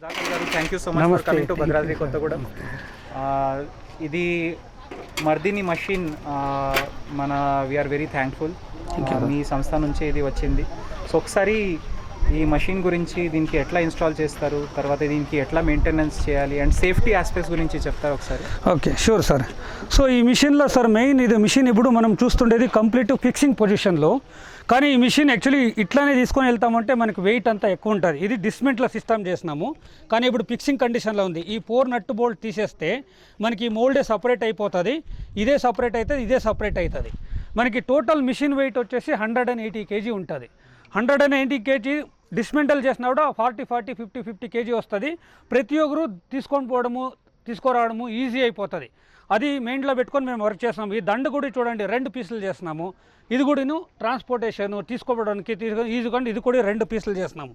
సుధాకర్ గారు thank you so much for coming to Bhadradri Kothagudem. ఇది మర్దిని మషిన్ మన వీఆర్ వెరీ థ్యాంక్ఫుల్ మీ సంస్థ నుంచే ఇది వచ్చింది. సో ఒకసారి ఈ మషిన్ గురించి దీనికి ఎట్లా ఇన్స్టాల్ చేస్తారు? తర్వాత దీనికి ఎట్లా మెయింటెనెన్స్ చేయాలి? అండ్ సేఫ్టీ ఆస్పెక్ట్స్ గురించి చెప్తారు ఒకసారి? ఓకే షూర్ సార్ సో ఈ మిషన్లో సార్ మెయిన్ ఇది మిషన్ ఇప్పుడు మనం చూస్తుండేది కంప్లీట్ ఫిక్సింగ్ పొజిషన్లో కానీ ఈ మిషన్ యాక్చువల్లీ ఇట్లానే తీసుకొని వెళ్తామంటే మనకి వెయిట్ అంతా ఎక్కువ ఉంటుంది. ఇది డిస్మెంట్లో సిస్టమ్ చేసినాము. కానీ ఇప్పుడు ఫిక్సింగ్ కండిషన్లో ఉంది. ఈ ఫోర్ నట్టు బోల్ట్ తీసేస్తే మనకి ఈ మోల్డే సపరేట్ అయిపోతుంది. ఇదే సపరేట్ అవుతుంది ఇదే సపరేట్ అవుతుంది మనకి టోటల్ మిషన్ వెయిట్ వచ్చేసి హండ్రెడ్ అండ్ ఎయిటీ కేజీ ఉంటుంది. Hundred and eighty KG dismantle చేసినా కూడా forty forty fifty fifty KG వస్తుంది. ప్రతి ఒక్కరు తీసుకొని పోవడము తీసుకురావడము ఈజీ అయిపోతుంది. అది మెయిన్లో పెట్టుకొని మేము వర్క్ చేస్తున్నాము ఈ దండ కూడా చూడండి రెండు పీసులు చేస్తున్నాము. ఇది కూడాను ట్రాన్స్పోర్టేషన్ తీసుకోవడానికి తీసుకొని కానీ ఇది కూడా రెండు పీసులు చేస్తున్నాము.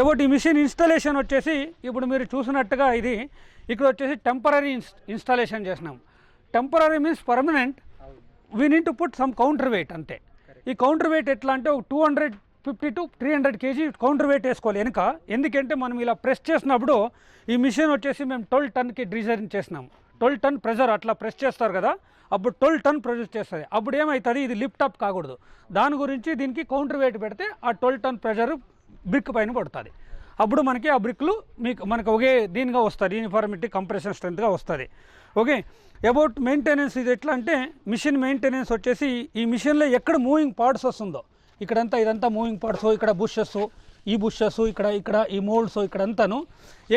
ఏబోటి ఈ మిషన్ ఇన్స్టాలేషన్ వచ్చేసి ఇప్పుడు మీరు చూసినట్టుగా ఇది ఇక్కడ వచ్చేసి టెంపరీ ఇన్స్టాలేషన్ చేసినాము temporary means permanent we need to put some counter weight అంతే. ఈ కౌంటర్ వెయిట్ ఎట్లా అంటే ఒక two hundred fifty to three hundred KG counter weight వేసుకోవాలి వెనుక. ఎందుకంటే మనం ఇలా ప్రెస్ చేసినప్పుడు ఈ మిషన్ వచ్చేసి మేము ట్వెల్వ్ టన్కి డిజైన్ చేసినాము ట్వెల్వ్ టన్ ప్రెజర్ అట్లా ప్రెస్ చేస్తారు కదా అప్పుడు ట్వెల్వ్ టన్ ప్రొడ్యూస్ చేస్తుంది. అప్పుడు ఏమవుతుంది ఇది లిఫ్టప్ కాకూడదు. దాని గురించి దీనికి కౌంటర్ వెయిట్ పెడితే ఆ ట్వెల్వ్ టన్ ప్రెషర్ బ్రిక్ పైన పడుతుంది. అప్పుడు మనకి ఆ బ్రిక్లు మీకు మనకు ఒకే దీనిగా వస్తుంది. యూనిఫార్మిటీ కంప్రెషన్ స్ట్రెంత్గా వస్తుంది. ఓకే? అబౌట్ మెయింటెనెన్స్ ఇది ఎట్లా అంటే మిషన్ మెయింటెనెన్స్ వచ్చేసి ఈ మిషన్లో ఎక్కడ మూవింగ్ పార్ట్స్ వస్తుందో ఇక్కడంతా ఇదంతా మూవింగ్ పార్ట్స్ ఇక్కడ బుషెస్ ఈ బుషెస్ ఇక్కడ ఇక్కడ ఈ మోల్డ్స్ ఇక్కడంతాను.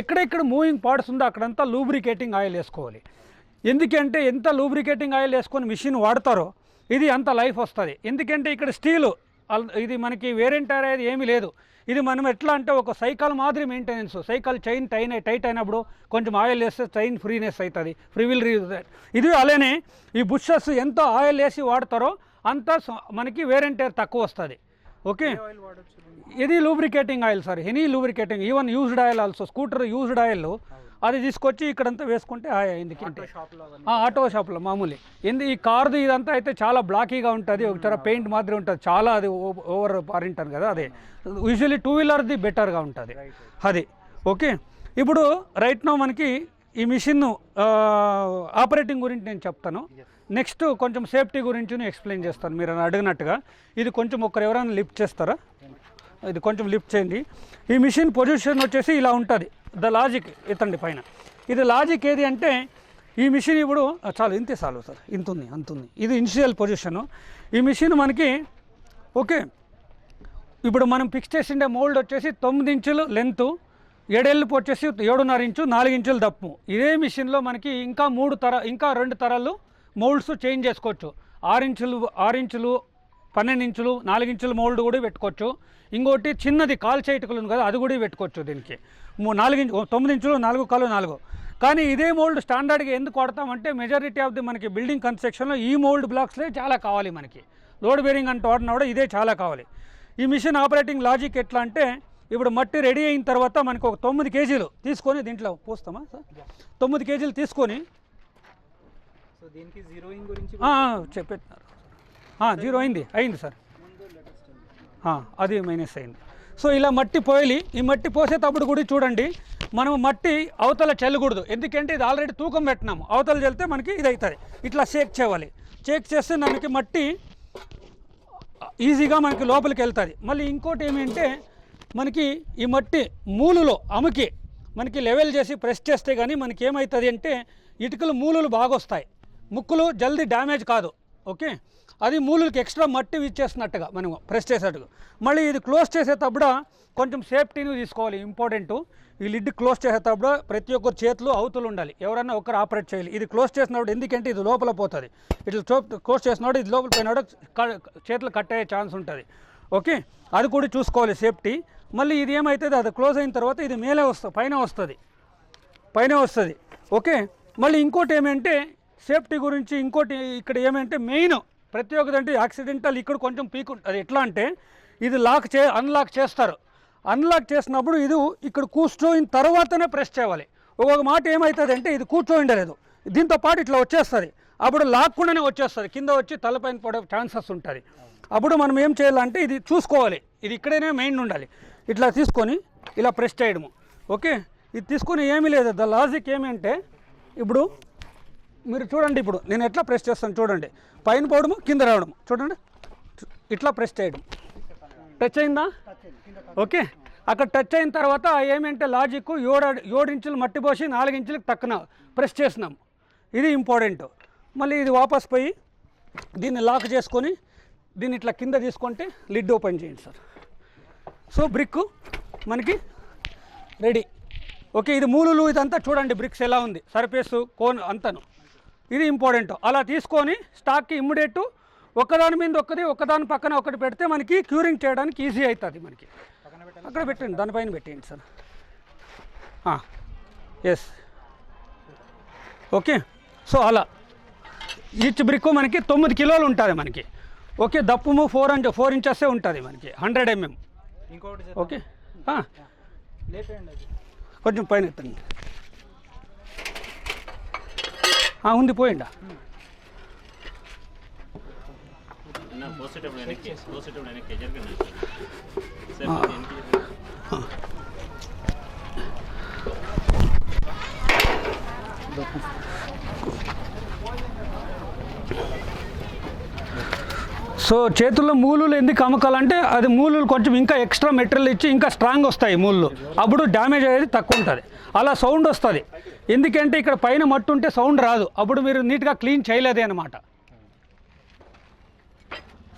ఎక్కడెక్కడ మూవింగ్ పార్ట్స్ ఉందో అక్కడంతా లూబ్రికేటింగ్ ఆయిల్ వేసుకోవాలి. ఎందుకంటే ఎంత లూబ్రికేటింగ్ ఆయిల్ వేసుకొని మిషన్ వాడతారో ఇది అంత లైఫ్ వస్తుంది. ఎందుకంటే ఇక్కడ స్టీలు ఇది మనకి వేరెంట్ అనేది ఏమీ లేదు. ఇది మనం ఎట్లా అంటే ఒక సైకిల్ మాదిరి మెయింటెనెన్స్ సైకిల్ చైన్ టైన్ టైట్ అయినప్పుడు కొంచెం ఆయిల్ వేస్తే చైన్ ఫ్రీనెస్ అవుతుంది ఫ్రీ విల్ రీ ఇది అలానే ఈ బుషెస్ ఎంత ఆయిల్ వేసి వాడతారో అంత మనకి వేరెంటర్ తక్కువ వస్తుంది. ఓకే. ఇది lubricating oil sir any lubricating even used oil also scooter used oil అది తీసుకొచ్చి ఇక్కడంతా వేసుకుంటే ఆయ ఎందుకంటే ఆటో షాప్లో మామూలు. ఎందు ఈ కార్ది ఇదంతా అయితే చాలా బ్లాకీగా ఉంటుంది ఒకసారి పెయింట్ మాదిరి ఉంటుంది. చాలా అది ఓవర్ పారింటాను కదా అదే. యూజువల్లీ టూ వీలర్ది బెటర్గా ఉంటుంది. అది. ఓకే. ఇప్పుడు రైట్ నో మనకి ఈ మిషన్ ఆపరేటింగ్ గురించి నేను చెప్తాను. నెక్స్ట్ కొంచెం సేఫ్టీ గురించి ఎక్స్ప్లెయిన్ చేస్తాను మీరు అడిగినట్టుగా. ఇది కొంచెం ఒకరు ఎవరైనా లిఫ్ట్ చేస్తారా? ఇది కొంచెం లిఫ్ట్ చేయండి. ఈ మిషన్ పొజిషన్ వచ్చేసి ఇలా ఉంటుంది. ద లాజిక్ ఎత్తండి పైన. ఇది లాజిక్ ఏది అంటే ఈ మిషన్ ఇప్పుడు చాలు ఇంతే చాలు సార్. ఇంత ఉంది అంత ఉంది ఇది ఇనిషియల్ పొజిషను. ఈ మిషన్ మనకి ఓకే. ఇప్పుడు మనం ఫిక్స్ చేసిండే మోల్డ్ వచ్చేసి తొమ్మిది ఇంచులు లెంత్ ఏడేళ్ళపు వచ్చేసి ఏడున్నర ఇంచు నాలుగు ఇంచులు దప్పు. ఇదే మిషన్లో మనకి ఇంకా మూడు తర ఇంకా రెండు తరాలు మోల్డ్స్ చేంజ్ చేసుకోవచ్చు. ఆరు ఇంచులు ఆరు ఇంచులు పన్నెండు ఇంచులు నాలుగు ఇంచుల మోల్డ్ కూడా పెట్టుకోవచ్చు. ఇంకోటి చిన్నది కాల్ చేయటకులు ఉంది కదా అది కూడా పెట్టుకోవచ్చు దీనికి. నాలుగు ఇంచు తొమ్మిది ఇంచులు నాలుగు కాలు నాలుగు. కానీ ఇదే మోల్డ్ స్టాండర్డ్గా ఎందుకు వాడతామంటే మెజారిటీ ఆఫ్ ది మనకి బిల్డింగ్ కన్స్ట్రక్షన్లో ఈ మోల్డ్ బ్లాక్స్లే చాలా కావాలి మనకి. లోడ్ బేరింగ్ అంటే వాడినా కూడా ఇదే చాలా కావాలి. ఈ మిషన్ ఆపరేటింగ్ లాజిక్ ఎట్లా అంటే ఇప్పుడు మట్టి రెడీ అయిన తర్వాత మనకు ఒక తొమ్మిది కేజీలు తీసుకొని దీంట్లో పోస్తామా సార్? తొమ్మిది కేజీలు తీసుకొని సో దీనికి జీరోయింగ్ గురించి ఆ, ఆ, చెప్పేస్తున్నారు జీరో అయింది అయింది సార్. అది మైనస్ అయింది. సో ఇలా మట్టి పోయాలి ఈ మట్టి పోసేటప్పుడు కూడా చూడండి మనం మట్టి అవతల చల్లకూడదు. ఎందుకంటే ఇది ఆల్రెడీ తూకం పెట్టినాము. అవతల చల్లితే మనకి ఇది అవుతుంది ఇట్లా షేక్ చేయాలి. షేక్ చేస్తే మనకి మట్టి ఈజీగా మనకి లోపలికి వెళ్తుంది. మళ్ళీ ఇంకోటి ఏమంటే మనకి ఈ మట్టి మూలులో అముకి మనకి లెవెల్ చేసి ప్రెస్ చేస్తే కానీ మనకి ఏమవుతుంది అంటే ఇటుకలు మూలులు బాగా వస్తాయి ముక్కులు జల్దీ డ్యామేజ్ కాదు ఓకే? అది మూలులకి ఎక్స్ట్రా మట్టి ఇచ్చేస్తున్నట్టుగా మనం ప్రెస్ చేసేట్టుగా మళ్ళీ ఇది క్లోజ్ చేసేటప్పుడు కొంచెం సేఫ్టీని తీసుకోవాలి ఇంపార్టెంట్. ఈ లిడ్ క్లోజ్ చేసేటప్పుడు ప్రతి ఒక్కరు చేతులు అవుతులు ఉండాలి. ఎవరైనా ఒకరు ఆపరేట్ చేయాలి. ఇది క్లోజ్ చేసినప్పుడు ఎందుకంటే ఇది లోపల పోతుంది. ఇట్లా క్లోజ్ చేసినప్పుడు ఇది లోపల పోయినాడు చేతులు కట్ అయ్యే ఛాన్స్ ఉంటుంది. ఓకే? అది కూడా చూసుకోవాలి సేఫ్టీ. మళ్ళీ ఇది ఏమవుతుంది అది క్లోజ్ అయిన తర్వాత ఇది మేలే వస్తుంది పైన వస్తుంది. పైన వస్తుంది. ఓకే? మళ్ళీ ఇంకోటి ఏమంటే సేఫ్టీ గురించి ఇంకోటి ఇక్కడ ఏమంటే మెయిన్ ప్రతి ఒక్కదంటే యాక్సిడెంటల్ ఇక్కడ కొంచెం పీక్ ఉంటుంది అది ఎట్లా అంటే ఇది లాక్ చే అన్లాక్ చేస్తారు. అన్లాక్ చేసినప్పుడు ఇది ఇక్కడ కూర్చోయిన తర్వాతనే ప్రెస్ చేయాలి. ఒక్కొక్క మాట ఏమవుతుంది అంటే ఇది కూర్చోయిండలేదు. దీంతో పాటు ఇట్లా వచ్చేస్తుంది. అప్పుడు లాక్కుండానే వచ్చేస్తుంది. కింద వచ్చి తలపైన పడే ఛాన్సెస్ ఉంటుంది. అప్పుడు మనం ఏం చేయాలంటే ఇది చూసుకోవాలి. ఇది ఇక్కడనే మెయిన్ ఉండాలి. ఇట్లా తీసుకొని ఇలా ప్రెస్ చేయడము. ఓకే? ఇది తీసుకుని ఏమీ లేదు. ద లాజిక్ ఏమి అంటే ఇప్పుడు మీరు చూడండి ఇప్పుడు నేను ఎట్లా ప్రెస్ చేస్తాను చూడండి. పైన పోవడము కింద రావడము. చూడండి. ఇట్లా ప్రెస్ చేయడం. టచ్ అయిందా? ఓకే. అక్కడ టచ్ అయిన తర్వాత ఏమంటే లాజిక్ ఏడు ఏడించులు ఏడు ఇంచులు మట్టి పోసి నాలుగు ఇంచులకు తక్కువ ప్రెస్ చేసినాం. ఇది ఇంపార్టెంట్ మళ్ళీ ఇది వాపస్ పోయి దీన్ని లాక్ చేసుకొని దీన్ని ఇట్లా కింద తీసుకుంటే లిడ్ ఓపెన్ చేయండి సార్. సో బ్రిక్ మనకి రెడీ ఓకే ఇది మూలులు ఇదంతా చూడండి బ్రిక్స్ ఎలా ఉంది. సర్ఫేస్ కోన్ అంతను. ఇది ఇంపార్టెంట్. అలా తీసుకొని స్టాక్కి ఇమ్మీడియట్ ఒకదాని మీద ఒకటి ఒకదాని పక్కన ఒకటి పెడితే మనకి క్యూరింగ్ చేయడానికి ఈజీ అవుతుంది మనకి. అక్కడ పెట్టండి దానిపైన పెట్టేయండి సార్. ఎస్ ఓకే సో అలా. ఈచ్ బ్రిక్ మనకి తొమ్మిది కిలోలు ఉంటుంది మనకి. ఓకే దప్పుము ఫోర్ ఇంచ్ ఫోర్ ఇంచెస్ ఉంటుంది మనకి హండ్రెడ్ ఎంఎం. చేద్దాం. ఓకే కొంచెం పైన ఎత్తండి ఆ, ఉంది పోయిండా నా పోసేటప్పుడు వెనక్కి పోసేటప్పుడు వెనక్కి జరగండి సార్ వెనక్కి జరగండి. సో చేతుల్లో మూలులు ఎందుకు అమ్మకాలంటే అది మూలులు కొంచెం ఇంకా ఎక్స్ట్రా మెటీరియల్ ఇచ్చి ఇంకా స్ట్రాంగ్ వస్తాయి మూలు అప్పుడు డ్యామేజ్ అయ్యేది తక్కువ ఉంటుంది. అలా సౌండ్ వస్తుంది. ఎందుకంటే ఇక్కడ పైన మట్టు ఉంటే సౌండ్ రాదు. అప్పుడు మీరు నీట్గా క్లీన్ చేయలేదే అనమాట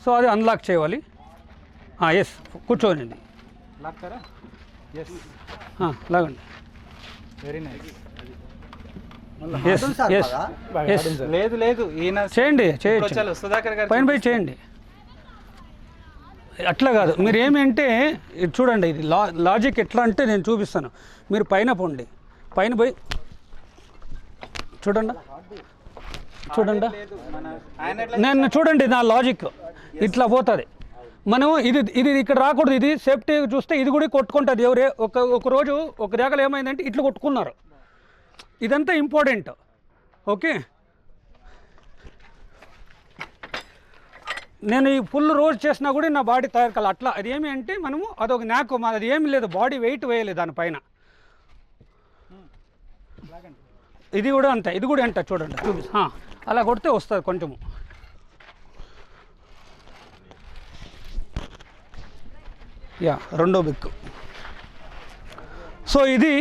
సో అది అన్లాక్ చేయాలి. ఎస్ కూర్చోనండి లాగండి. Very nice yes yes yes లేదు లేదు. ఈయన చేయండి చేయొచ్చు సుధాకర్ గారు పైన పోయి చేయండి. అట్లా కాదు. మీరు ఏమి అంటే ఇది చూడండి ఇది లా లాజిక్ ఎట్లా అంటే నేను చూపిస్తాను. మీరు పైన పోండి. పైన పోయి చూడండి. చూడండి. నేను చూడండి నా లాజిక్ ఇట్లా పోతుంది. మనం ఇది ఇది ఇక్కడ రాకూడదు ఇది సేఫ్టీ చూస్తే ఇది కూడా కొట్టుకుంటుంది. ఎవరే ఒక ఒక రోజు ఒక జాగాలో ఏమైందంటే ఇట్లా కొట్టుకున్నారు. ఇదంతా ఇంపార్టెంట్ ఓకే? నేను ఈ ఫుల్ రోజు చేసినా కూడా నా బాడీ తయారు కాలి. అట్లా అది ఏమి అంటే మనము అదొక నాకు అది ఏమి లేదు. బాడీ వెయిట్ వేయలేదు దానిపైన. ఇది కూడా అంతే ఇది కూడా అంట చూడండి చూపి అలా కొడితే వస్తుంది కొంచెము. యా రెండో బిక్ సో ఇది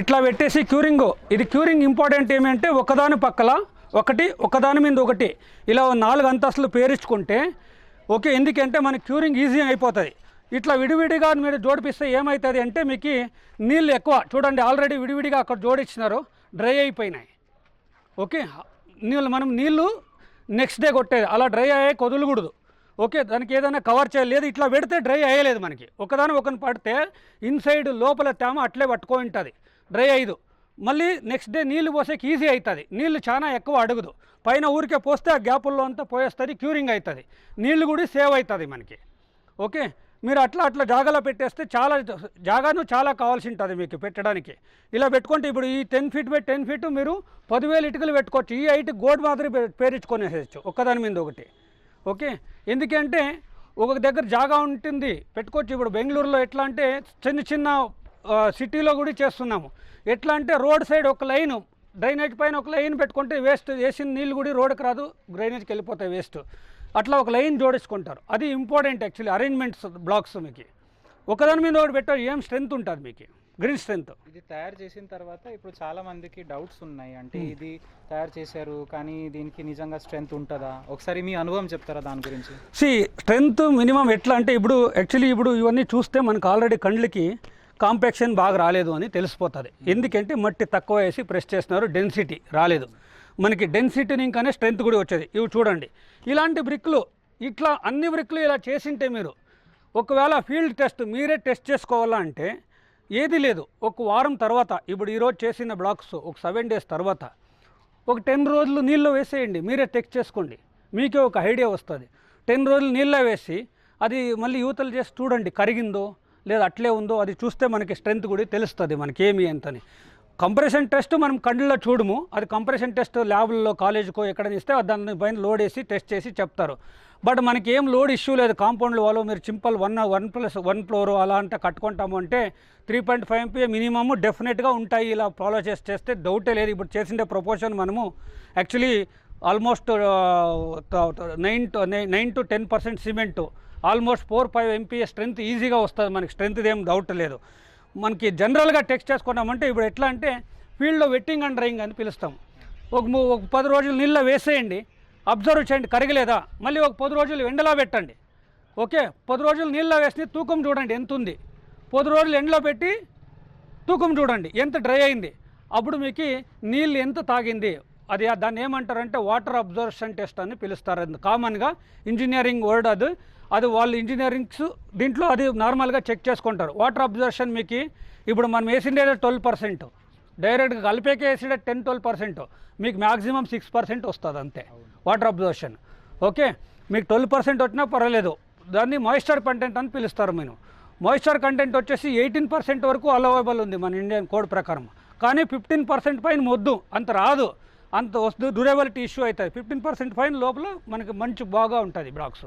ఇట్లా పెట్టేసి క్యూరింగ్. ఇది క్యూరింగ్ ఇంపార్టెంట్ ఏమంటే ఒకదాని పక్కల ఒకటి ఒకదాని మీద ఒకటి. ఇలా నాలుగు అంతస్తులు పేరించుకుంటే ఓకే ఎందుకంటే మనకి క్యూరింగ్ ఈజీ అయిపోతుంది. ఇట్లా విడివిడిగా మీరు జోడిపిస్తే ఏమవుతుంది అంటే మీకు నీళ్ళు ఎక్కువ. చూడండి ఆల్రెడీ విడివిడిగా అక్కడ జోడించినారు డ్రై అయిపోయినాయి. ఓకే? నీళ్ళు మనం నీళ్ళు నెక్స్ట్ డే కొట్టేది. అలా డ్రై అయ్యే కొదలకూడదు. ఓకే? దానికి ఏదైనా కవర్ చేయలేదు ఇట్లా పెడితే డ్రై అయ్యలేదు మనకి. ఒకదాని ఒకని పడితే ఇన్సైడ్ లోపల తేమ అట్లే పట్టుకొని ఉంటుంది. డ్రై అయ్యదు. మళ్ళీ నెక్స్ట్ డే నీళ్ళు పోసేకి ఈజీ అవుతుంది నీళ్ళు చాలా ఎక్కువ అడుగుదు. పైన ఊరికే పోస్తే ఆ గ్యాపుల్లో అంతా పోయేస్తుంది క్యూరింగ్ అవుతుంది నీళ్ళు కూడా సేవ్ అవుతుంది మనకి. ఓకే? మీరు అట్లా అట్లా జాగాలో పెట్టేస్తే చాలా జాగాను చాలా కావాల్సి ఉంటుంది మీకు పెట్టడానికి. ఇలా పెట్టుకుంటే ఇప్పుడు ఈ ten feet by ten feet మీరు పదివేలు ఇటుకలు పెట్టుకోవచ్చు. ఈ హైట్ గోడ్ మాదిరి పే- పేరించుకొనేసేయచ్చు. ఒక్కదాని మీద ఒకటి. ఓకే? ఎందుకంటే ఒక దగ్గర జాగా ఉంటుంది. పెట్టుకోవచ్చు. ఇప్పుడు బెంగళూరులో ఎట్లా అంటే చిన్న చిన్న సిటీలో కూడా చేస్తున్నాము. ఎట్లా అంటే రోడ్ సైడ్ ఒక లైన్ డ్రైనేజ్ పైన ఒక లైన్ పెట్టుకుంటే వేస్ట్ వేసిన నీళ్ళు కూడా రోడ్కి రాదు. డ్రైనేజ్కి వెళ్ళిపోతాయి వేస్ట్. అట్లా ఒక లైన్ జోడించుకుంటారు అది ఇంపార్టెంట్ యాక్చువల్లీ అరేంజ్మెంట్స్ బ్లాక్స్ మీకు. ఒకదాని మీద ఒకటి పెట్టారు ఏం స్ట్రెంత్ ఉంటుంది మీకు? గ్రీన్ స్ట్రెంత్ ఇది తయారు చేసిన తర్వాత ఇప్పుడు చాలా మందికి డౌట్స్ ఉన్నాయి. అంటే ఇది తయారు చేశారు కానీ దీనికి నిజంగా స్ట్రెంగ్త్ ఉంటుందా? ఒకసారి మీ అనుభవం చెప్తారా దాని గురించి? సి స్ట్రెంత్ మినిమం ఎట్లా అంటే ఇప్పుడు యాక్చువల్లీ ఇప్పుడు ఇవన్నీ చూస్తే మనకు ఆల్రెడీ కండ్లకి కాంపాక్షన్ బాగా రాలేదు అని తెలిసిపోతుంది. ఎందుకంటే మట్టి తక్కువ వేసి ప్రెస్ చేస్తున్నారు డెన్సిటీ రాలేదు. మనకి డెన్సిటీని ఇంకానే స్ట్రెంత్ కూడా వచ్చేది. ఇవి చూడండి. ఇలాంటి బ్రిక్లు ఇట్లా అన్ని బ్రిక్లు ఇలా చేసింటే మీరు ఒకవేళ ఫీల్డ్ టెస్ట్ మీరే టెస్ట్ చేసుకోవాలా అంటే ఏది లేదు. ఒక వారం తర్వాత ఇప్పుడు ఈరోజు చేసిన బ్లాక్స్ ఒక సెవెన్ డేస్ తర్వాత ఒక టెన్ రోజులు నీళ్ళు వేసేయండి. మీరే టెక్ చేసుకోండి. మీకే ఒక ఐడియా వస్తుంది. టెన్ రోజులు నీళ్ళ వేసి అది మళ్ళీ యూతలు చేసి చూడండి కరిగిందో లేదా అట్లే ఉందో అది చూస్తే మనకి స్ట్రెంత్ కూడా తెలుస్తుంది మనకి ఏమి ఎంతని కంప్రెషన్ టెస్ట్ మనం కళ్ళలో చూడము. అది కంప్రెషన్ టెస్ట్ ల్యాబ్లలో కాలేజీకో ఎక్కడ ఇస్తే దాన్ని పైన లోడ్ వేసి టెస్ట్ చేసి చెప్తారు. బట్ మనకి ఏం లోడ్ ఇష్యూ లేదు. కాంపౌండ్ వాళ్ళు మీరు simple one one plus one floor అలా అంటే కట్టుకుంటాము అంటే three point five MP minimum డెఫినెట్గా ఉంటాయి. ఇలా ఫాలో చేసి చేస్తే డౌటే లేదు. ఇప్పుడు చేసిండే ప్రపోజన్ మనము actually almost nine to nine to ten percent cement. Almost four five MP strength ఈజీగా వస్తుంది. మనకి స్ట్రెంత్ ఏం డౌట్ లేదు. మనకి జనరల్గా టెక్స్ట్ చేసుకున్నామంటే ఇప్పుడు ఎట్లా అంటే ఫీల్డ్లో వెట్టింగ్ అండ్ డ్రైయింగ్ అని పిలుస్తాం. ఒక ఒక పది రోజులు నీళ్ళ వేసేయండి అబ్జర్వ్ చేయండి కరగలేదా? మళ్ళీ ఒక పది రోజులు ఎండలో పెట్టండి. ఓకే? పది రోజులు నీళ్ళ వేసి తూకం చూడండి ఎంత ఉంది పది రోజులు ఎండలో పెట్టి తూకం చూడండి ఎంత డ్రై అయింది. అప్పుడు మీకు నీళ్ళు ఎంత తాగింది? అది దాన్ని ఏమంటారంటే వాటర్ అబ్జర్వేషన్ టెస్ట్ అని పిలుస్తారు. కామన్గా ఇంజనీరింగ్ వర్డ్ అది. అది వాళ్ళు ఇంజనీరింగ్స్ దీంట్లో అది నార్మల్గా చెక్ చేసుకుంటారు. వాటర్ అబ్జర్వేషన్ మీకు ఇప్పుడు మనం వేసిండేది ట్వెల్వ్ పర్సెంట్ డైరెక్ట్గా కలిపేకే వేసిండే టెన్ ట్వెల్వ్ పర్సెంట్ మీకు మ్యాక్సిమం సిక్స్ పర్సెంట్ వస్తుంది అంతే. వాటర్ అబ్జర్వేషన్ ఓకే మీకు ట్వెల్వ్ పర్సెంట్ వచ్చినా పర్వాలేదు. దాన్ని మాయిశ్చర్ కంటెంట్ అని పిలుస్తారు మేము మాయిశ్చర్ కంటెంట్ వచ్చేసి ఎయిటీన్ పర్సెంట్ వరకు అలవైబుల్ ఉంది మన ఇండియన్ కోడ్ ప్రకారం. కానీ ఫిఫ్టీన్ పర్సెంట్ పైన మొద్దు అంత రాదు. అంత వస్తుంది డ్యూరబిలిటీ ఇష్యూ అవుతుంది ఫిఫ్టీన్ పర్సెంట్ పైన లోపల మనకి మంచి బాగా ఉంటుంది బ్లాక్స్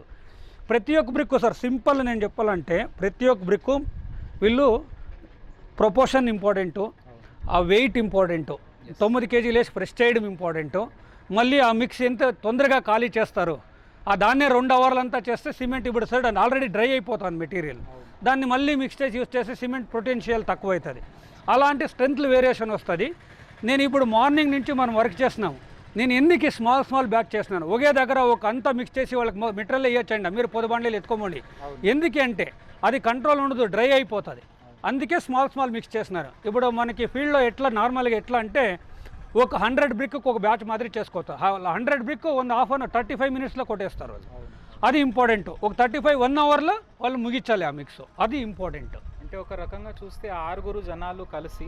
ప్రతి ఒక్క బ్రిక్ సార్ సింపుల్ నేను చెప్పాలంటే ప్రతి ఒక్క బ్రిక్ వీళ్ళు ప్రపోర్షన్ ఇంపార్టెంటు ఆ వెయిట్ ఇంపార్టెంటు తొమ్మిది కేజీలు వేసి ప్రెస్ చేయడం ఇంపార్టెంటు మళ్ళీ ఆ మిక్స్ ఎంత తొందరగా ఖాళీ చేస్తారు ఆ దాన్నే రెండు అవర్లంతా చేస్తే సిమెంట్ ఇప్పుడు సైడ్ ఆల్రెడీ డ్రై అయిపోతుంది మెటీరియల్ దాన్ని మళ్ళీ మిక్స్ చేసి యూస్ చేస్తే సిమెంట్ పొటెన్షియల్ తక్కువ అవుతుంది అలాంటి స్ట్రెంత్లు వేరియేషన్ వస్తుంది. నేను ఇప్పుడు మార్నింగ్ నుంచి మనం వర్క్ చేస్తున్నాం. నేను ఎందుకు స్మాల్ స్మాల్ బ్యాక్ చేస్తున్నాను. ఒకే దగ్గర ఒక అంతా మిక్స్ చేసి వాళ్ళకి మెటీరియల్ వేయచ్చండి మీరు పొదబండీలు ఎత్తుకోమండి. ఎందుకు అంటే అది కంట్రోల్ ఉండదు డ్రై అయిపోతుంది. అందుకే స్మాల్ స్మాల్ మిక్స్ చేస్తున్నారు. ఇప్పుడు మనకి ఫీల్డ్లో ఎట్లా నార్మల్గా ఎట్లా అంటే ఒక హండ్రెడ్ బ్రిక్ ఒక బ్యాచ్ మాదిరి చేసుకోవచ్చు hundred brick one half an thirty five మినిట్స్లో కొట్టేస్తారు అది ఇంపార్టెంట్ ఒక థర్టీ ఫైవ్ వన్ అవర్లో వాళ్ళు ముగించాలి ఆ మిక్స్ అది ఇంపార్టెంట్ అంటే ఒక రకంగా చూస్తే ఆరుగురు జనాలు కలిసి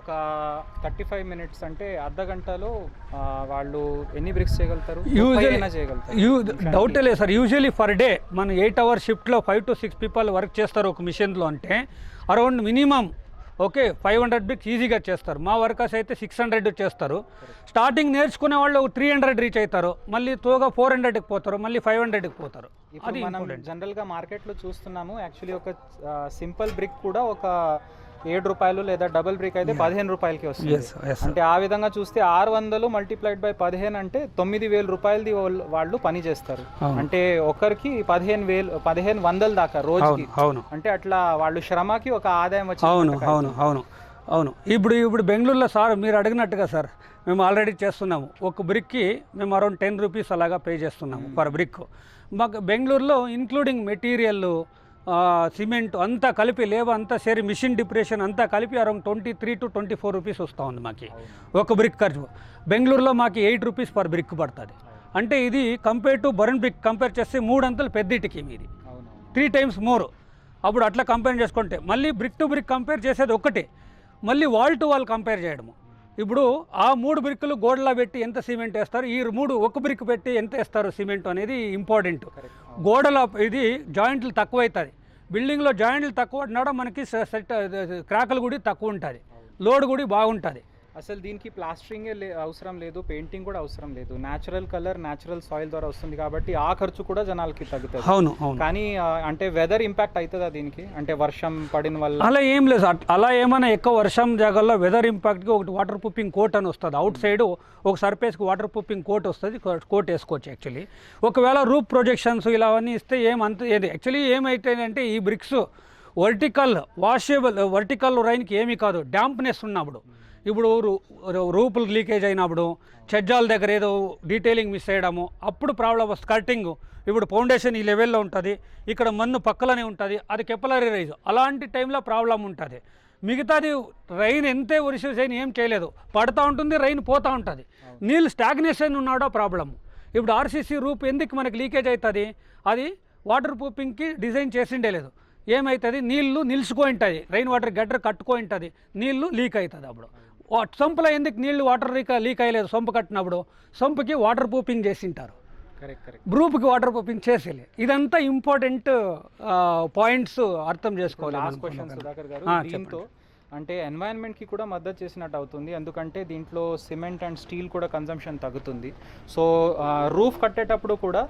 ఒక థర్టీ ఫైవ్ మినిట్స్ అంటే అర్ధ గంటలో వాళ్ళు ఎన్ని బ్రిక్స్ చేయగలుగుతారు? ముప్పై అయినా చేయగలుగుతారు. యూ డౌటే లేదు సార్. యూజువలీ ఫర్ డే మన ఎయిట్ అవర్ షిఫ్ట్లో five to six people work చేస్తారు ఒక మిషన్లో అంటే around minimum okay five hundred bricks ఈజీగా చేస్తారు. మా వర్కర్స్ అయితే సిక్స్ హండ్రెడ్ చేస్తారు. స్టార్టింగ్ నేర్చుకునే వాళ్ళు త్రీ హండ్రెడ్ రీచ్ అవుతారు మళ్ళీ తోగా ఫోర్ హండ్రెడ్కి పోతారు. మళ్ళీ ఫైవ్ హండ్రెడ్కి పోతారు. అది మనం ఇంపార్టెంట్ జనరల్గా మార్కెట్లో చూస్తున్నాము. యాక్చువల్లీ ఒక సింపుల్ బ్రిక్ కూడా ఒక ఏడు రూపాయలు లేదా డబుల్ బ్రిక్ అయితే పదిహేను రూపాయలకి వస్తుంది. అంటే ఆ విధంగా చూస్తే ఆరు వందలు మల్టిప్లైడ్ బై పదిహేను అంటే తొమ్మిది వేల రూపాయలది వాళ్ళు- పని చేస్తారు. అవును. అంటే ఒకరికి పదిహేను వేలు పదిహేను వందలు దాకా రోజుకి. అవును అవును. అంటే అట్లా వాళ్ళు శ్రమకి ఒక ఆదాయం అవును వచ్చి అవును అవును అవును. ఇప్పుడు ఇప్పుడు బెంగళూరులో సార్ మీరు అడిగినట్టుగా సార్ మేము ఆల్రెడీ చేస్తున్నాము. ఒక బ్రిక్కి మేము అరౌండ్ టెన్ రూపీస్ అలాగా పే చేస్తున్నాము పర్ బ్రిక్ మాకు బెంగళూరులో ఇంక్లూడింగ్ మెటీరియల్ సిమెంట్ అంతా కలిపి లేబర్ అంతా సరి మిషన్ డిప్రెషన్ అంతా కలిపి around twenty three to twenty four rupees వస్తూ ఉంది మాకు. ఒక బ్రిక్ ఖర్చు. బెంగళూరులో మాకు ఎయిట్ రూపీస్ పర్ బ్రిక్ పడుతుంది. అంటే ఇది compare to burn brick compare చేస్తే మూడంతలు పెద్దిటికి మీది. Three times more. అప్పుడు అట్లా కంపేర్ చేసుకుంటే మళ్ళీ బ్రిక్ టు బ్రిక్ కంపేర్ చేసేది ఒకటే మళ్ళీ వాల్ టు వాల్ కంపేర్ చేయడము. ఇప్పుడు ఆ మూడు బ్రిక్కులు గోడలా పెట్టి ఎంత సిమెంట్ వేస్తారు? ఈ మూడు ఒక బ్రిక్ పెట్టి ఎంత వేస్తారు సిమెంట్ అనేది ఇంపార్టెంట్. గోడల ఇది జాయింట్లు తక్కువ అవుతుంది బిల్డింగ్లో జాయింట్లు తక్కువ ఉన్నాడో మనకి సెట్ క్రాకలు కూడా తక్కువ ఉంటుంది లోడ్ కూడా బాగుంటుంది. అసలు దీనికి ప్లాస్టరింగ్ అవసరం లేదు పెయింటింగ్ కూడా అవసరం లేదు. న్యాచురల్ కలర్ న్యాచురల్ సాయిల్ ద్వారా వస్తుంది కాబట్టి ఆ ఖర్చు కూడా జనాలకి తగ్గుతుంది. అవును అవును. కానీ అంటే వెదర్ ఇంపాక్ట్ అవుతుందా దీనికి? అంటే వర్షం పడిన వల్ల? అలా ఏం లేదు అలా ఏమైనా ఎక్కువ వర్షం జాగాల్లో వెదర్ ఇంపాక్ట్కి ఒకటి వాటర్ ప్రూఫింగ్ కోట్ అని వస్తుంది. అవుట్ సైడ్ ఒక సర్ఫేస్కి వాటర్ ప్రూఫింగ్ కోట్ వస్తుంది. కోట్ వేసుకోవచ్చు యాక్చువల్లీ ఒకవేళ రూప్ ప్రొజెక్షన్స్ ఇలా అవన్నీ ఇస్తే ఏమంత ఏది? యాక్చువల్లీ ఏమైతాయంటే ఈ బ్రిక్స్ వర్టికల్ వాషేబుల్ వర్టికల్ రైన్కి ఏమీ కాదు. డ్యాంప్నెస్ ఉన్నప్పుడు. ఇప్పుడు రూ- రూపులు లీకేజ్ అయినప్పుడు చెజ్జాల దగ్గర ఏదో డీటెయిలింగ్ మిస్ చేయడము అప్పుడు ప్రాబ్లం స్కర్టింగ్ ఇప్పుడు ఫౌండేషన్ ఈ లెవెల్లో ఉంటుంది ఇక్కడ మన్ను పక్కలనే ఉంటుంది అది కెపలరీ రైజ్. అలాంటి టైంలో ప్రాబ్లం ఉంటుంది. మిగతాది రైన్ ఎంతే రిసీవ్ అయినా ఏం చేయలేదు. పడతా ఉంటుంది రైన్ పోతూ ఉంటుంది. నీళ్ళు స్టాగ్నేషన్ ఉన్నాడో ప్రాబ్లం ఇప్పుడు ఆర్సీసీ రూప్ ఎందుకు మనకి లీకేజ్ అవుతుంది అది వాటర్ ప్రూఫింగ్కి డిజైన్ చేసిండే లేదు. ఏమవుతుంది నీళ్ళు నిలుచుకో ఉంటుంది. రైన్ వాటర్ గడ్డర్ కట్టుకో ఉంటుంది. నీళ్ళు లీక్ అవుతుంది అప్పుడు. సొంపులో ఎందుకు నీళ్ళు వాటర్ లీక్ లీక్ అయ్యలేదు సొంపు కట్టినప్పుడు? సొంపుకి వాటర్ ప్రూఫింగ్ చేసింటారు. గ్రూప్కి వాటర్ ప్రూఫింగ్ చేసేలే. ఇదంతా ఇంపార్టెంట్ పాయింట్స్ అర్థం చేసుకోవాలి దీంతో అంటే ఎన్వైరన్మెంట్కి కూడా మద్దతు చేసినట్టు అవుతుంది. ఎందుకంటే దీంట్లో సిమెంట్ అండ్ స్టీల్ కూడా కన్జంప్షన్ తగ్గుతుంది. సో రూఫ్ కట్టేటప్పుడు కూడా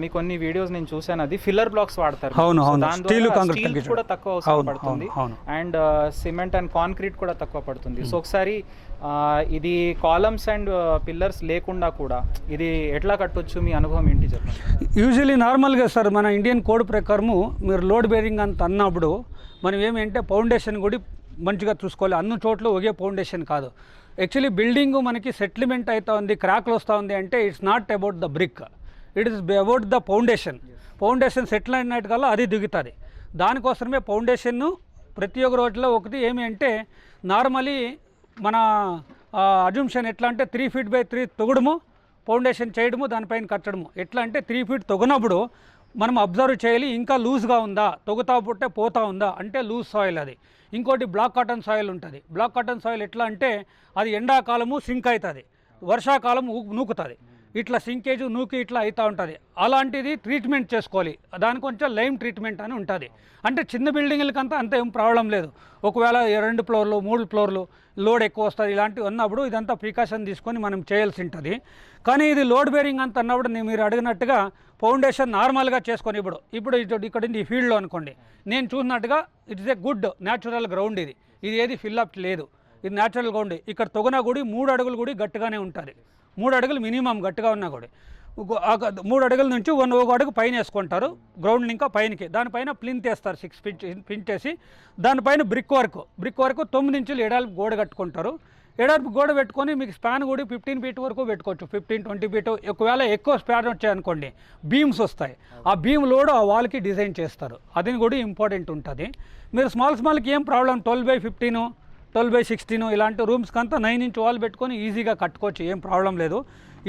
మీ కొన్ని వీడియోస్ నేను చూశాను. అది ఫిల్లర్ బ్లాక్స్ వాడతారు. అవును, అవును. steel తగ్గించడం. కూడా తక్కువ అవసరం పడుతుంది. అండ్ సిమెంట్ అండ్ కాంక్రీట్ కూడా తక్కువ పడుతుంది. సో ఒకసారి ఆ, ఇది కాలమ్స్ అండ్ పిల్లర్స్ లేకుండా కూడా ఇది ఎట్లా కట్టొచ్చు మీ అనుభవం ఏంటి చెప్పండి? యూజువలీ నార్మల్గా సార్ మన ఇండియన్ కోడ్ ప్రకారము మీరు లోడ్ బేరింగ్ అంత అన్నప్పుడు మనం ఏమంటే ఫౌండేషన్ కూడా మంచిగా చూసుకోవాలి. అన్ని చోట్ల ఒకే ఫౌండేషన్ కాదు. యాక్చువల్లీ బిల్డింగ్ మనకి సెటిల్మెంట్ అవుతా ఉంది క్రాక్లు వస్తూ ఉంది అంటే it's not about the brick it is about the foundation foundation settle అయినట్టు కల్లా అది దిగుతుంది. దానికోసమే ఫౌండేషన్ ప్రతి ఒక్క రోజులో ఒకటి ఏమి అంటే నార్మలీ మన అజంప్షన్ ఎట్లా అంటే త్రీ ఫీట్ బై త్రీ తొగడము ఫౌండేషన్ చేయడము దానిపైన కట్టడము. ఎట్లా అంటే త్రీ ఫీట్ తొగినప్పుడు మనం అబ్జర్వ్ చేయాలి ఇంకా లూజ్గా ఉందా తొగుతా పుట్టే పోతా ఉందా అంటే లూజ్ సాయిల్ అది. ఇంకోటి బ్లాక్ కాటన్ సాయిల్ ఉంటుంది. బ్లాక్ కాటన్ సాయిల్ ఎట్లా అంటే అది ఎండాకాలము సింక్ అవుతుంది వర్షాకాలం ఊ- నూకుతుంది. ఇట్లా సింకేజ్ నూకి ఇట్లా అవుతూ ఉంటుంది. అలాంటిది ట్రీట్మెంట్ చేసుకోవాలి. దాని కొంచెం లైమ్ ట్రీట్మెంట్ అని ఉంటుంది. అంటే చిన్న బిల్డింగ్లకంతా అంత ఏం ప్రాబ్లం లేదు. ఒకవేళ రెండు ఫ్లోర్లు మూడు ఫ్లోర్లు లోడ్ ఎక్కువ వస్తుంది ఇలాంటివి ఉన్నప్పుడు ఇదంతా ప్రికాషన్ తీసుకొని మనం చేయాల్సి ఉంటుంది కానీ ఇది లోడ్ బేరింగ్ అంత అన్నప్పుడు నేను మీరు అడిగినట్టుగా ఫౌండేషన్ నార్మల్గా చేసుకొని ఇప్పుడు ఇప్పుడు ఇక్కడ ఈ ఫీల్డ్లో అనుకోండి. నేను చూసినట్టుగా it's a good natural ground ఇది. ఇది ఏది ఫిల్అప్ లేదు. ఇది న్యాచురల్ గ్రౌండ్. ఇక్కడ తొగన గుడి మూడు అడుగులు గుడి గట్టిగానే ఉంటుంది. మూడు అడుగులు మినిమం గట్టిగా ఉన్నా కూడా. ఒక- మూడు అడుగుల నుంచి వన్ ఒక అడుగు పైన వేసుకుంటారు. గ్రౌండ్ ఇంకా పైనకి. దానిపైన ప్లింత్ వేస్తారు సిక్స్ ఫిట్ ఫింట్ వేసి దానిపైన బ్రిక్ వర్క్ బ్రిక్ వర్క్ తొమ్మిది ఇంచులు ఎడాల్పు గోడ కట్టుకుంటారు. ఎడాల్పు గోడ పెట్టుకొని మీకు స్పాన్ కూడా ఫిఫ్టీన్ ఫీట్ వరకు పెట్టుకోవచ్చు. ఫిఫ్టీన్ ట్వంటీ ఫీట్ ఒకవేళ ఎక్కువ స్పాన్ వచ్చాయనుకోండి బీమ్స్ వస్తాయి. ఆ బీమ్ లోడ్ ఆ వాల్కి డిజైన్ చేస్తారు. అది కూడా ఇంపార్టెంట్ ఉంటుంది. మీరు స్మాల్ స్మాల్కి ఏం problem twelve by fifteen twelve by sixteen ఇలాంటి రూమ్స్కి అంతా నైన్ ఇంచ్ వాల్ పెట్టుకొని ఈజీగా కట్టుకోవచ్చు ఏం ప్రాబ్లం లేదు.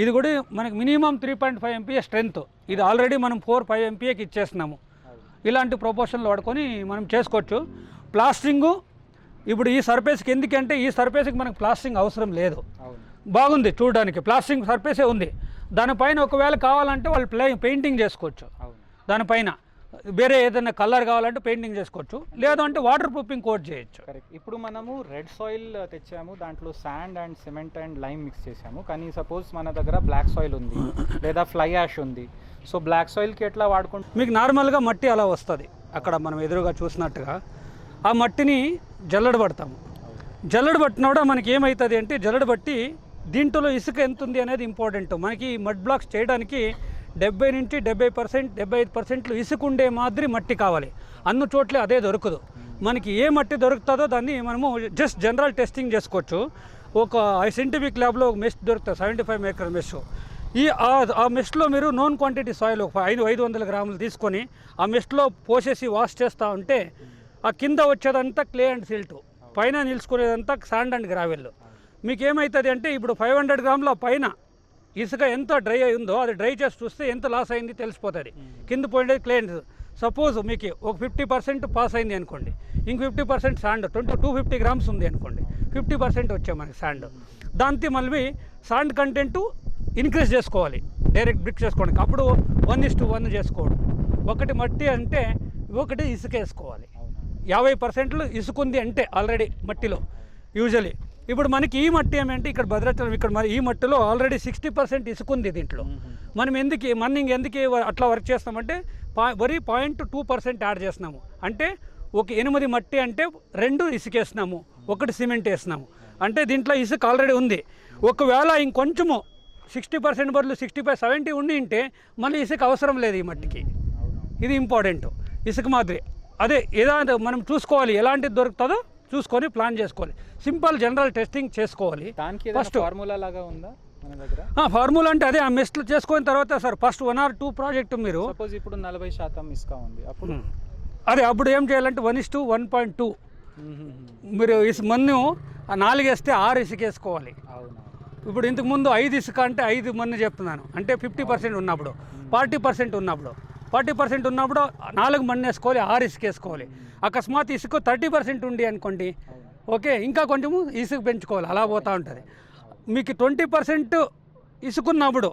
ఇది కూడా మనకి minimum three point five MPa strength ఇది ఆల్రెడీ మనం ఫోర్ ఫైవ్ ఎంపీఏకి ఇచ్చేస్తున్నాము. ఇలాంటి ప్రపోర్షన్లు వాడుకొని మనం చేసుకోవచ్చు. ప్లాస్టింగు ఇప్పుడు ఈ సర్ఫేస్కి ఎందుకంటే ఈ సర్ఫేస్కి మనకు ప్లాస్టింగ్ అవసరం లేదు. బాగుంది చూడడానికి. ప్లాస్టింగ్ సర్ఫేసే ఉంది. దానిపైన ఒకవేళ కావాలంటే వాళ్ళు ప్లే పెయింటింగ్ చేసుకోవచ్చు. దానిపైన. వేరే ఏదైనా కలర్ కావాలంటే పెయింటింగ్ చేసుకోవచ్చు. లేదంటే వాటర్ ప్రూఫింగ్ కోట్ చేయొచ్చు. కరెక్ట్. ఇప్పుడు మనము రెడ్ సాయిల్ తెచ్చాము దాంట్లో sand and cement and lime mix చేసాము కానీ సపోజ్ మన దగ్గర బ్లాక్ సాయిల్ ఉంది లేదా ఫ్లై యాష్ ఉంది. సో బ్లాక్ సాయిల్కి ఎట్లా వాడుకుంటాం? మీకు నార్మల్గా మట్టి అలా వస్తుంది. అక్కడ మనం ఎదురుగా చూసినట్టుగా. ఆ మట్టిని జల్లడ పడతాము. జల్లడ పట్టినప్పుడు మనకి ఏమవుతుంది అంటే జల్లడ బట్టి దీంట్లో ఇసుక ఎంత ఉంది అనేది ఇంపార్టెంట్ మనకి మడ్ బ్లాక్స్ చేయడానికి డెబ్బై నుంచి డెబ్బై పర్సెంట్ డెబ్బై ఐదు పర్సెంట్లు ఇసుకుండే మాదిరి మట్టి కావాలి. అన్ని చోట్ల అదే దొరకదు. మనకి ఏ మట్టి దొరుకుతుందో దాన్ని మనము జస్ట్ జనరల్ టెస్టింగ్ చేసుకోవచ్చు. ఒక సైంటిఫిక్ ల్యాబ్లో ఒక మెష్ దొరుకుతుంది సెవెంటీ ఫైవ్ మేకర్ మెష్. ఈ ఆ- ఆ మెష్లో మీరు నోన్ క్వాంటిటీ సాయిల్ ఒక ఐదు ఐదు వందల గ్రాములు తీసుకొని ఆ మెష్లో పోసేసి వాష్ చేస్తూ ఉంటే ఆ కింద వచ్చేదంతా క్లే అండ్ సిల్ట్ పైన నిలుచుకునేదంతా శాండ్ అండ్ గ్రావెల్ మీకు ఏమవుతుంది అంటే ఇప్పుడు ఫైవ్ హండ్రెడ్ గ్రాముల పైన ఇసుక ఎంత డ్రై అయి ఉందో అది డ్రై చేసి చూస్తే ఎంత లాస్ అయింది తెలిసిపోతుంది. కింద పోయిండేది క్లేన్స్ సపోజ్ మీకు ఒక ఫిఫ్టీ పర్సెంట్ పాస్ అయింది అనుకోండి ఇంక fifty percent sand twenty two fifty grams ఉంది అనుకోండి ఫిఫ్టీ పర్సెంట్ వచ్చాయి మనకి శాండ్ దాంతో మళ్ళీ శాండ్ కంటెంట్ ఇంక్రీజ్ చేసుకోవాలి. డైరెక్ట్ బ్రిక్ చేసుకోవడానికి. అప్పుడు వన్ ఇస్ టు వన్ చేసుకోవడం. ఒకటి మట్టి అంటే ఒకటి ఇసుక వేసుకోవాలి. యాభై పర్సెంట్లు ఇసుకుంది అంటే ఆల్రెడీ మట్టిలో. యూజువలీ ఇప్పుడు మనకి ఈ మట్టి ఏమంటే ఇక్కడ భద్రాచలం ఇక్కడ మరి ఈ మట్టిలో ఆల్రెడీ సిక్స్టీ పర్సెంట్ ఇసుకుంది దీంట్లో. మనం ఎందుకు మనం ఎందుకు ఈ- అట్లా వర్క్ చేస్తామంటే పా వరి పాయింట్ టూ పర్సెంట్ యాడ్ చేస్తున్నాము. అంటే ఒక ఎనిమిది మట్టి అంటే రెండు ఇసుక వేస్తున్నాము ఒకటి సిమెంట్ వేస్తున్నాము. అంటే దీంట్లో ఇసుక ఆల్రెడీ ఉంది. ఒకవేళ ఇంకొంచెము సిక్స్టీ పర్సెంట్ బదులు సిక్స్టీ ఫైవ్ సెవెంటీ ఉండి ఉంటే మళ్ళీ ఇసుక అవసరం లేదు ఈ మట్టికి. ఇది ఇంపార్టెంట్ ఇసుక మాదిరి. అదే ఏదో మనం చూసుకోవాలి ఎలాంటిది దొరుకుతుందో చూసుకొని ప్లాన్ చేసుకోవాలి సింపుల్ జనరల్ టెస్టింగ్ చేసుకోవాలి. దానికి ఫస్ట్ ఫార్ములా లాగా ఉందా ఫార్ములా అంటే అదే ఆ మెస్ట్లు చేసుకున్న తర్వాత sir first one or two project మీరు. సపోజ్ ఇప్పుడు నలభై శాతం ఇసుక ఉంది అప్పుడు. అదే అప్పుడు ఏం చేయాలంటే one is two one point two. మీరు ఇసు మన్ను ఆ నాలుగు వేస్తే ఆరు ఇసుక వేసుకోవాలి అవునా? ఇప్పుడు ఇంతకు ముందు ఐదు ఇసుక అంటే ఐదు మన్ను చెప్తున్నాను. అంటే ఫిఫ్టీ పర్సెంట్ ఉన్నప్పుడు ఫార్టీ పర్సెంట్ ఉన్నప్పుడు. ఫార్టీ పర్సెంట్ ఉన్నప్పుడు నాలుగు మన్ను వేసుకోవాలి ఆరు ఇసుక వేసుకోవాలి. అకస్మాత్ ఇసుక థర్టీ పర్సెంట్ ఉంది అనుకోండి ఓకే ఇంకా కొంచెము ఇసుక పెంచుకోవాలి అలా పోతూ ఉంటుంది. మీకు ట్వంటీ పర్సెంట్ ఇసుకున్నప్పుడు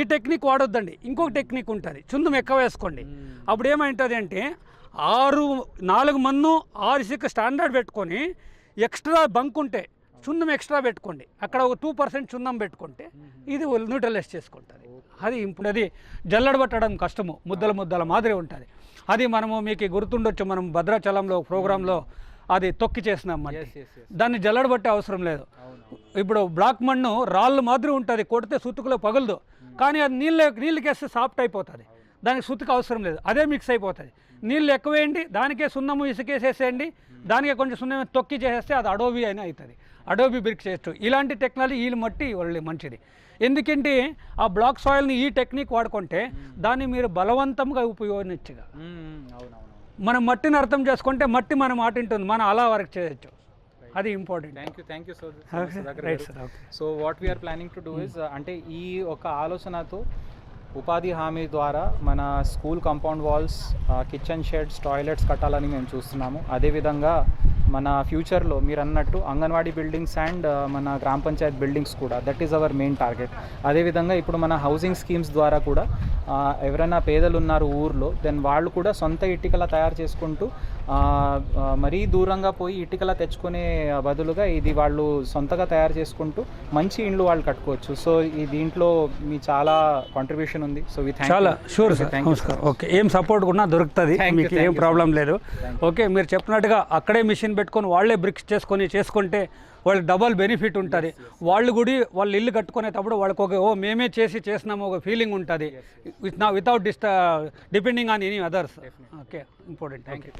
ఈ టెక్నిక్ వాడొద్దండి ఇంకొక టెక్నిక్ ఉంటుంది చుందుం ఎక్కువ వేసుకోండి. అప్పుడు ఏమైంటుంది అంటే ఆరు నాలుగు మన్ను ఆరు ఇసుక స్టాండర్డ్ పెట్టుకొని ఎక్స్ట్రా బంక్ ఉంటే సున్నం ఎక్స్ట్రా పెట్టుకోండి. అక్కడ ఒక టూ పర్సెంట్ సున్నం పెట్టుకుంటే ఇది న్యూట్రలైజ్ చేసుకుంటుంది. అది ఇప్పుడు అది జల్లడ పట్టడం కష్టము. ముద్దల ముద్దల మాదిరి ఉంటుంది. అది మనము మీకు గుర్తుండొచ్చు మనం భద్రాచలంలో ప్రోగ్రాంలో అది తొక్కి చేసినాం మట్టి దాన్ని జల్లడ పట్టే అవసరం లేదు. ఇప్పుడు బ్లాక్ మన్ను రాళ్ళు మాదిరి ఉంటుంది. కొడితే సుతుకులో పగలదు. కానీ అది నీళ్ళు నీళ్ళకేస్తే సాఫ్ట్ అయిపోతుంది. దానికి సుతుకు అవసరం లేదు. అదే మిక్స్ అయిపోతుంది. నీళ్ళు ఎక్కువేయండి దానికే సున్నము ఇసుకేసేసేయండి దానికే కొంచెం సున్నం తొక్కి చేసేస్తే అది అడోబి అని అవుతుంది. అడోబి బ్రిక్ చేయొచ్చు ఇలాంటి టెక్నాలజీ వీళ్ళు మట్టి వాళ్ళు మంచిది. ఎందుకంటే ఆ బ్లాక్ సాయిల్ని ఈ టెక్నిక్ వాడుకుంటే దాన్ని మీరు బలవంతంగా ఉపయోగించగా మనం మట్టిని అర్థం చేసుకుంటే మట్టి మన మాట ఉంటుంది మనం అలా వర్క్ చేయొచ్చు. అది important. Thank you thank you so right sir okay so what we are planning to do is అంటే ఈ ఒక ఆలోచనతో ఉపాధి హామీ ద్వారా మన school compound walls kitchen sheds toilets కట్టాలని మేము చూస్తున్నాము. అదేవిధంగా మన ఫ్యూచర్లో మీరు అన్నట్టు అంగన్వాడీ బిల్డింగ్స్ అండ్ మన గ్రామ పంచాయత్ బిల్డింగ్స్ కూడా that is our main target అదేవిధంగా ఇప్పుడు మన హౌసింగ్ స్కీమ్స్ ద్వారా కూడా ఎవరైనా పేదలు ఉన్నారు ఊర్లో దెన్ వాళ్ళు కూడా సొంత ఇటుకల తయారు చేసుకుంటూ మరీ దూరంగా పోయి ఇటుకల తెచ్చుకునే బదులుగా ఇది వాళ్ళు సొంతగా తయారు చేసుకుంటూ మంచి ఇండ్లు వాళ్ళు కట్టుకోవచ్చు. సో ఈ దీంట్లో మీ చాలా కాంట్రిబ్యూషన్ ఉంది. సో వి చాలా షూర్ సార్ నమస్కారం. ఓకే ఏం సపోర్ట్ కూడా దొరుకుతుంది. మీకు ఏం ప్రాబ్లం లేదు. ఓకే మీరు చెప్పినట్టుగా అక్కడే మిషన్ పెట్టుకొని వాళ్ళే బ్రిక్స్ చేసుకొని చేసుకుంటే వాళ్ళకి డబల్ బెనిఫిట్ ఉంటుంది. వాళ్ళు కూడా వాళ్ళు ఇల్లు కట్టుకునేటప్పుడు వాళ్ళకి ఒక ఓ మేమే చేసి చేసినాము ఒక ఫీలింగ్ ఉంటుంది. విత్ నా without డిస్ట depending on any others okay important thank you